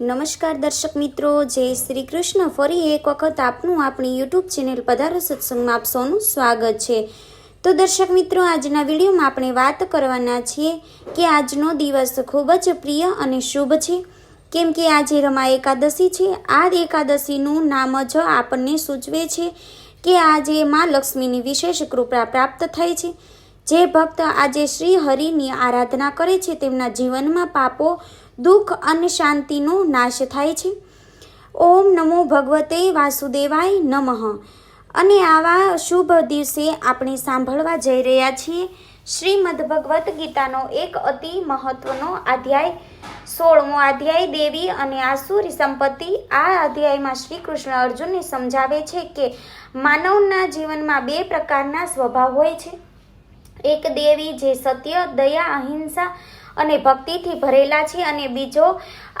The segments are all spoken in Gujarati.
નમસ્કાર દર્શક મિત્રો, જય શ્રી કૃષ્ણ. ફરી એક વખત આપનું આપણી યુટ્યુબ ચેનલ પધારો સત્સંગમાં આપ સૌનું સ્વાગત છે. તો દર્શક મિત્રો, આજના વિડીયોમાં આપણે વાત કરવાના છીએ કે આજનો દિવસ ખૂબ જ પ્રિય અને શુભ છે. કેમ કે આજે રમા એકાદશી છે. આ એકાદશીનું નામ જ આપણને સૂચવે છે કે આજે માં લક્ષ્મીની વિશેષ કૃપા પ્રાપ્ત થઈ છે. જે ભક્ત આજે શ્રી હરિની આરાધના કરે છે, તેમના જીવનમાં પાપો દુઃખ અને શાંતિનો નાશ થાય છે. ઓમ નમો ભગવતે વાસુદેવાય નમઃ. અને આવા શુભ દિવસે આપણે સાંભળવા જઈ રહ્યા છીએ શ્રીમદ ભગવદ્ ગીતાનો એક અતિ મહત્વનો અધ્યાય, સોળમો અધ્યાય દેવી અને આસુરી સંપત્તિ. આ અધ્યાયમાં શ્રી કૃષ્ણ અર્જુનને સમજાવે છે કે માનવના જીવનમાં બે પ્રકારના સ્વભાવ હોય છે. એક દેવી જે સત્ય, દયા, અહિંસા અને ભક્તિથી ભરેલા છે અને બીજો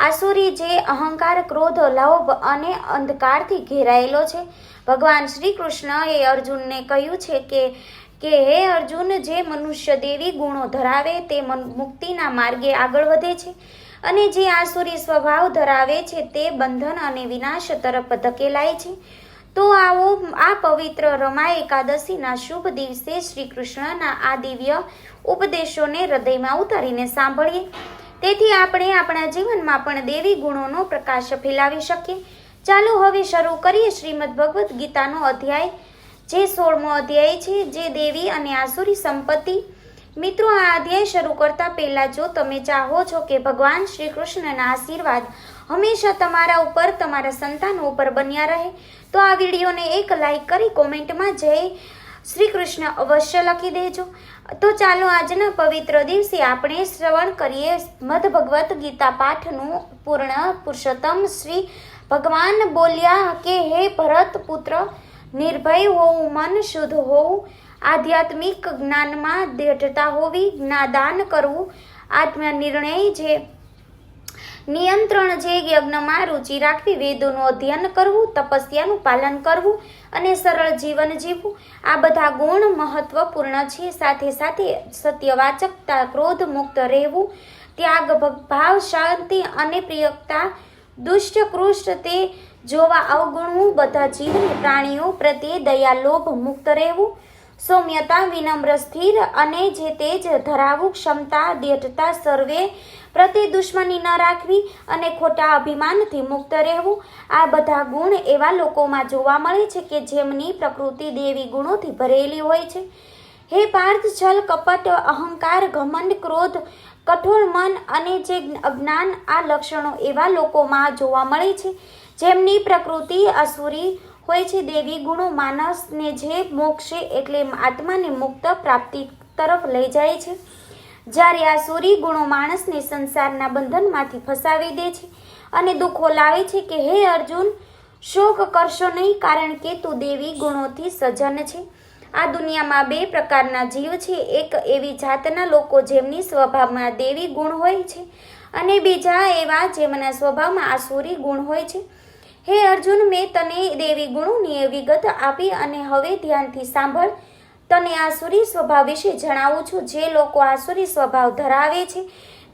આસુરી જે અહંકાર, ક્રોધ, લોભ અને અંધકારથી ઘેરાયેલો છે. ભગવાન શ્રી કૃષ્ણએ અર્જુનને કહ્યું છે કે કે હે અર્જુન, જે મનુષ્ય દેવી ગુણો ધરાવે તે મુક્તિના માર્ગે આગળ વધે છે અને જે આસુરી સ્વભાવ ધરાવે છે તે બંધન અને વિનાશ તરફ ધકેલાય છે. તો આવો, આ પવિત્ર રમા એકાદશીના શુભ દિવસે શ્રી કૃષ્ણના આ દિવ્ય ઉપદેશોને હૃદયમાં ઉતારીને સાંભળીએ. તેથી આપણે આપણા જીવનમાં પણ દેવી ગુણોનો પ્રકાશ ફેલાવી શકીએ. ચાલો હવે શરૂ કરીએ શ્રીમદ ભગવદ્ ગીતાનો અધ્યાય, જે સોળમો અધ્યાય છે, જે દેવી અને આસુરી સંપત્તિ. મિત્રો, આ અધ્યાય શરૂ કરતા પહેલા જો તમે ચાહો છો કે ભગવાન શ્રી કૃષ્ણના આશીર્વાદ હંમેશા તમારા ઉપર, તમારા સંતાનો ઉપર બન્યા રહે તો આ વિડીયોને એક લાઈક કરી કોમેન્ટમાં જય શ્રી કૃષ્ણ અવશ્ય લખી દેજો. તો ચાલો આજના પવિત્ર દિવસે આપણે શ્રવણ કરીએ મધ ભગવત ગીતા પાઠનું પૂર્ણ પુરુષોત્તમ શ્રી ભગવાન બોલ્યા કે, હે ભરત પુત્ર, નિર્ભય હોવું મન શુદ્ધ હોવું આધ્યાત્મિક જ્ઞાનમાં દ્રઢતા હોવી, જ્ઞાદાન કરવું, આત્મનિર્ણય જે નિયંત્રણ જે યજ્ઞમાં રુચિ રાખવી, વેદોનું અધ્યયન કરવું, તપસ્યાનું પાલન કરવું અને સરળ જીવન જીવવું, આ બધા ગુણ મહત્વપૂર્ણ છે. સાથે સાથે સત્યવાચકતા, ક્રોધ મુક્ત રહેવું, ત્યાગ ભાવ શાંતિ અને પ્રિયતા દુષ્ટ કૃષ્ટ તે જોવા અવગુણવું, બધા જીવ પ્રાણીઓ પ્રત્યે દયા, લોભ મુક્ત રહેવું સૌમ્યતા વિનમ્ર, સ્થિર અને જે તેજ ધરાવું ક્ષમતા દેઢતા સર્વે પ્રત્યે દુશ્મની ન રાખવી અને ખોટા અભિમાનથી મુક્ત રહેવું. આ બધા ગુણ એવા લોકોમાં જોવા મળે છે કે જેમની પ્રકૃતિ દેવી ગુણોથી ભરેલી હોય છે. હે પાર્થ, છલ, કપટ, અહંકાર, ઘમંડ, ક્રોધ, કઠોર મન અને જે અજ્ઞાન આ લક્ષણો એવા લોકોમાં જોવા મળે છે. જેમની પ્રકૃતિ અસુરી હોય છે દેવી ગુણો માનસને જે મોક્ષે એટલે આત્માને મુક્ત પ્રાપ્તિ તરફ લઈ જાય છે. જ્યારે આ સૂરી ગુણો માણસને સંસારના બંધનમાંથી ફસાવી દે છે અને દુઃખો લાવે છે કે હે અર્જુન, શોક કરશો નહીં કારણ કે તું દેવી ગુણોથી સજન છે. આ દુનિયામાં બે પ્રકારના જીવ છે. એક એવી જાતના લોકો જેમની સ્વભાવમાં દેવી ગુણ હોય છે અને બીજા એવા જેમના સ્વભાવમાં આસુરી ગુણ હોય છે. હે અર્જુન, મેં તને દેવી ગુણોની વિગત આપી અને હવે ધ્યાનથી સાંભળ. તને આસુરી સ્વભાવ વિશે જણાવું છું. જે લોકો આસુરી સ્વભાવ ધરાવે છે,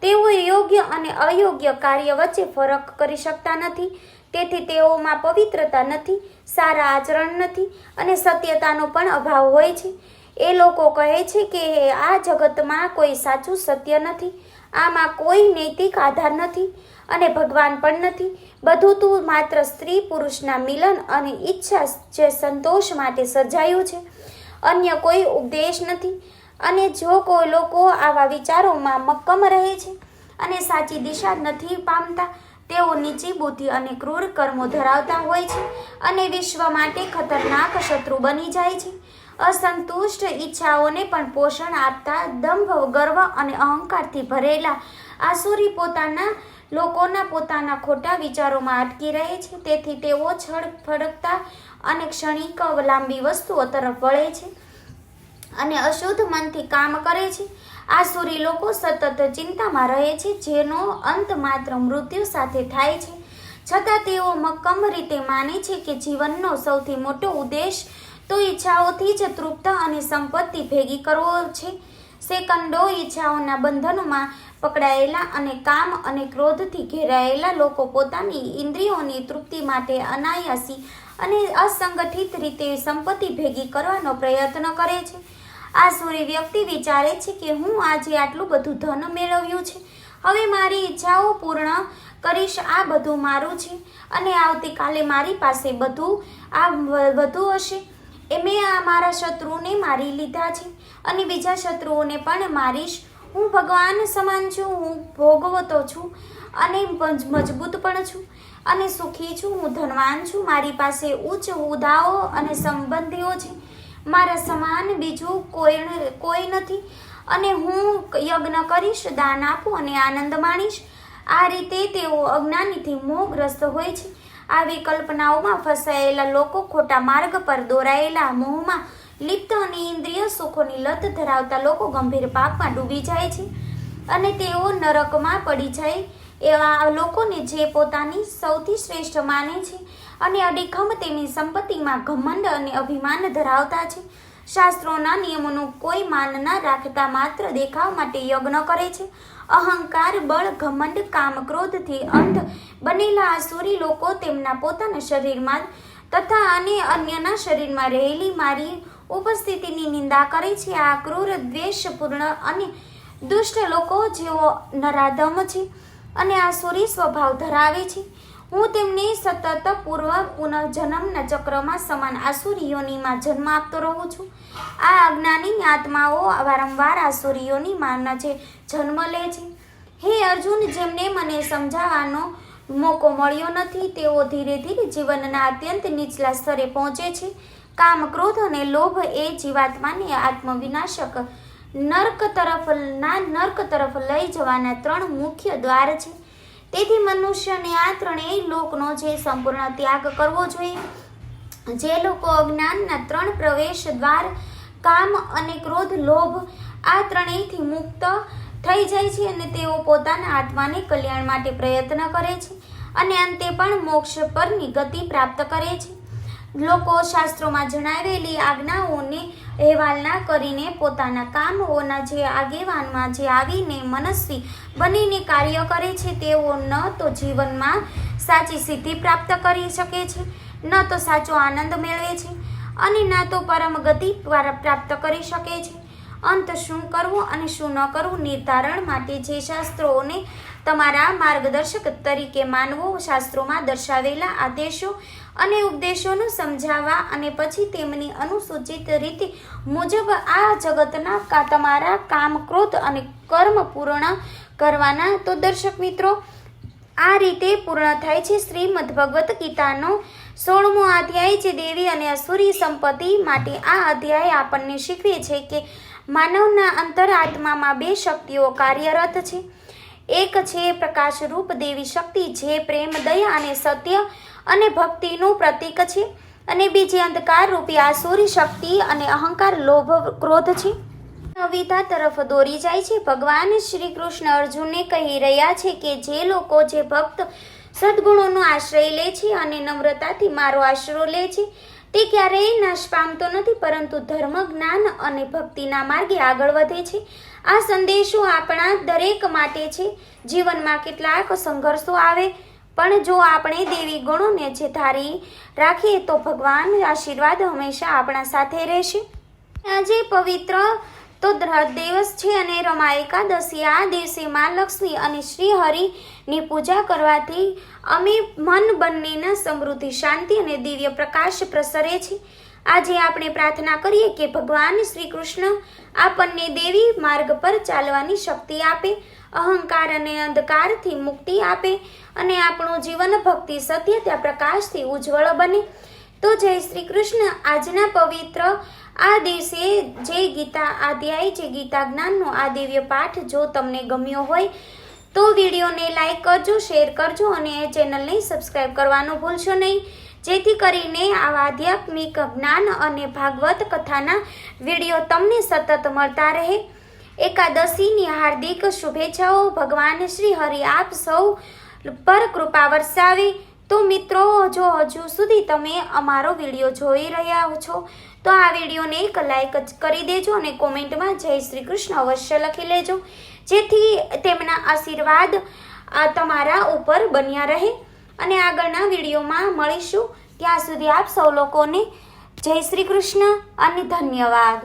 તેઓ યોગ્ય અને અયોગ્ય કાર્ય વચ્ચે ફરક કરી શકતા નથી. તેથી તેઓમાં પવિત્રતા નથી, સારા આચરણ નથી અને સત્યતાનો પણ અભાવ હોય છે. એ લોકો કહે છે કે આ જગતમાં કોઈ સાચું સત્ય નથી. આમાં કોઈ નૈતિક આધાર નથી અને ભગવાન પણ નથી. બધું તું માત્ર સ્ત્રી પુરુષના મિલન અને ઈચ્છા જે સંતોષ માટે સર્જાયું છે. અન્ય કોઈ ઉપદેશ નથી. અને જો કોઈ લોકો આવા વિચારોમાં મક્કમ રહે છે અને સાચી દિશા નથી પામતા, તેઓ નીચી બુદ્ધિ અને ક્રૂર કર્મો ધરાવતા હોય છે અને વિશ્વ માટે ખતરનાક શત્રુ બની જાય છે. અસંતુષ્ટ ઈચ્છાઓને પણ પોષણ આપતા દંભ, ગર્વ અને અહંકારથી ભરેલા આસુરી પોતાના, લોકોના પોતાના ખોટા વિચારોમાં અટકી રહે છે. તેથી તેઓ છળ ફડકતા અને ક્ષણિક લાંબી વસ્તુઓ તરફ વળે છે અને અશુદ્ધ મનથી કામ કરે છે. આસુરી લોકો સતત ચિંતામાં રહે છે, જેનો અંત માત્ર મૃત્યુ સાથે થાય છે. છતાં તેઓ મક્કમ રીતે માને છે કે જીવનનો સૌથી મોટો ઉદ્દેશ તો ઈચ્છાઓથી જ તૃપ્ત અને સંપત્તિ ભેગી કરવો છે. સેકન્ડો ઈચ્છાઓના બંધનોમાં પકડાયેલા અને કામ અને ક્રોધથી ઘેરાયેલા લોકો પોતાની ઇન્દ્રિયોની તૃપ્તિ માટે અનાયાસી અને અસંગઠિત રીતે સંપત્તિ ભેગી કરવાનો પ્રયત્ન કરે છે. આ સૂર્ય વ્યક્તિ વિચારે છે કે હું આજે આટલું બધું ધન મેળવ્યું છે. હવે મારી ઈચ્છાઓ પૂર્ણ કરીશ, આ બધું મારું છે અને આવતીકાલે મારી પાસે બધું, આ વધુ હશે. એ મેં આ મારા શત્રુને મારી લીધા છે અને બીજા શત્રુઓને પણ મારીશ. હું ભગવાન સમાન છું, હું ભોગવતો છું અને મજ- મજબૂત પણ છું અને સુખી છું, હું ધનવાન છું. મારી પાસે ઉચ્ચ હોદ્દાઓ અને સંબંધીઓ છે. મારા સમાન બીજું કોઈ કોઈ નથી અને હું યજ્ઞ કરીશ, દાન આપું અને આનંદ માણીશ. આ રીતે તેઓ અજ્ઞાનીથી મોહગ્રસ્ત હોય છે. આવી કલ્પનાઓમાં ફસાયેલા લોકો ખોટા માર્ગ પર દોરાયેલા મોહમાં લિપ્ત અને ઇન્દ્રિય સુખોની લત ધરાવતા લોકો ગંભીર પાપમાં ડૂબી જાય છે અને તેઓ નરકમાં પડી જાય એવા લોકોને જે પોતાની સૌથી શ્રેષ્ઠ માને છે અને અડીખમ તેની સંપત્તિમાં ઘમંડ અને અભિમાન ધરાવતા છે. શાસ્ત્રોના નિયમોનું કોઈ માન ન રાખતા માત્ર દેખાવ માટે યજ્ઞ કરે છે. અહંકાર, બળ, ઘમંડ કામ ક્રોધથી અંધ બનેલા આસુરી લોકો તેમના પોતાના શરીરમાં તથા અને અન્યના શરીરમાં રહેલી મારી ઉપસ્થિતિની નિંદા કરે છે. આ ક્રૂર, દ્વેષપૂર્ણ અને દુષ્ટ લોકો જેઓ નરાધમ છે અને આસુરી સ્વભાવ ધરાવે છે. હું તેમને સતત પૂર્વ પુનઃજન્મના ચક્રમાં સમાન આસુરીઓનીમાં જન્મ આપતો રહું છું. આ અજ્ઞાની આત્માઓ વારંવાર આસુરીઓની જે જન્મ લે છે. હે અર્જુન, જેમને મને સમજાવવાનો મોકો મળ્યો નથી, તેઓ ધીરે ધીરે જીવનના અત્યંત નીચલા સ્તરે પહોંચે છે. કામ, ક્રોધ અને લોભ એ જીવાત્માને આત્મવિનાશક નર્ક તરફ ના નર્ક તરફ લઈ જવાના ત્રણ મુખ્ય દ્વાર છે. તેથી મનુષ્યને આ ત્રણેય લોકનો જે સંપૂર્ણ ત્યાગ કરવો જોઈએ. જે લોકો અજ્ઞાનના ત્રણ પ્રવેશ દ્વાર, કામ અને ક્રોધ, લોભ આ ત્રણેયથી મુક્ત થઈ જાય છે અને તેઓ પોતાના આત્માને કલ્યાણ માટે પ્રયત્ન કરે છે અને અંતે પણ મોક્ષ પરની ગતિ પ્રાપ્ત કરે છે. લોકો શાસ્ત્રોમાં જણાવેલી આજ્ઞાઓને અહેવાલના કરીને પોતાના કામોના જે આગેવાનમાં જે આવીને મનસ્વી બનીને કાર્ય કરે છે, તેઓ ન તો જીવનમાં સાચી સિદ્ધિ પ્રાપ્ત કરી શકે છે, ન તો સાચો આનંદ મેળવે છે અને ન તો પરમ ગતિ દ્વારા પ્રાપ્ત કરી શકે છે. અંત શું કરવું અને શું ન કરવું નિર્ધારણ માટે જે શાસ્ત્રોને તમારા માર્ગદર્શક તરીકે માનવો શાસ્ત્રોમાં દર્શાવેલા આદેશો અને ઉપદેશોનું સમજાવવા અને પછી તેમની અનુસૂચિત રીતિ મુજબ આ જગતના તમારા કામ ક્રોધ અને કર્મ પૂર્ણ કરવાના. તો દર્શક મિત્રો, આ રીતે પૂર્ણ થાય છે શ્રીમદ ભગવદ્ ગીતાનો સોળમો અધ્યાય જે દેવી અને અસુરી સંપત્તિ માટે આ અધ્યાય આપણને શીખવે છે કે માનવના અંતરાત્મામાં બે શક્તિઓ કાર્યરત છે. એક છે પ્રકાશરૂપ દેવી શક્તિ, જે પ્રેમ, દયા અને સત્ય અને ભક્તિનું પ્રતીક છે. અને બીજી અંધકાર રૂપી આસુરી શક્તિ અને અહંકાર, લોભ, ક્રોધ છે. અવિતા તરફ દોરી જાય છે. ભગવાન શ્રી કૃષ્ણ અર્જુનને કહી રહ્યા છે કે જે લોકો, જે ભક્ત સદ્ગુણોનો આશ્રય લે છે અને નમ્રતાથી મારો આશરો લે છે, તે ક્યારેય નાશ પામતો નથી, પરંતુ ધર્મ, જ્ઞાન અને ભક્તિના માર્ગે આગળ વધે છે. આ સંદેશો આપણા દરેક માટે છે. જીવનમાં કેટલાક સંઘર્ષો આવે, પણ જો આપણે દેવી ગુણોને જે ધારી રાખીએ તો ભગવાન આશીર્વાદ હંમેશા આપણા સાથે રહેશે. આજે પવિત્ર તો દિવસ છે અને રમા એકાદશી આ દિવસે માં લક્ષ્મી અને શ્રી હરિની પૂજા કરવાથી અમે મન બંનેના સમૃદ્ધિ, શાંતિ અને દિવ્ય પ્રકાશ પ્રસરે છે. આજે આપણે પ્રાર્થના કરીએ કે ભગવાન શ્રી કૃષ્ણ આપણને દેવી માર્ગ પર ચાલવાની શક્તિ આપે, અહંકાર અને અંધકારથી મુક્તિ આપે અને આપણું જીવન ભક્તિ સત્યતા પ્રકાશથી ઉજ્જવળ બને. તો જય શ્રી કૃષ્ણ. આજના પવિત્ર આ દિવસે જે ગીતા અધ્યાય, જે ગીતા જ્ઞાનનો આ દિવ્ય પાઠ જો તમને ગમ્યો હોય, તો વિડીયોને લાઈક કરજો, શેર કરજો અને ચેનલને સબસ્ક્રાઈબ કરવાનું ભૂલશો નહીં. જેથી કરીને આવા આધ્યાત્મિક જ્ઞાન અને ભાગવત કથાના વીડિયો તમને સતત મળતા રહે. એકાદશીની હાર્દિક શુભેચ્છાઓ. ભગવાન શ્રી હરિ આપ સૌ પર કૃપા વરસાવે. તો મિત્રો, જો હજુ સુધી તમે અમારો વીડિયો જોઈ રહ્યા છો, તો આ વિડીયોને એક લાઇક કરી દેજો અને કોમેન્ટમાં જય શ્રી કૃષ્ણ અવશ્ય લખી લેજો. જેથી તેમના આશીર્વાદ તમારા ઉપર બન્યા રહે. અને આગળના વિડીયોમાં મળીશું. ત્યાં સુધી આપ સૌ લોકોને જય શ્રી કૃષ્ણ અને ધન્યવાદ.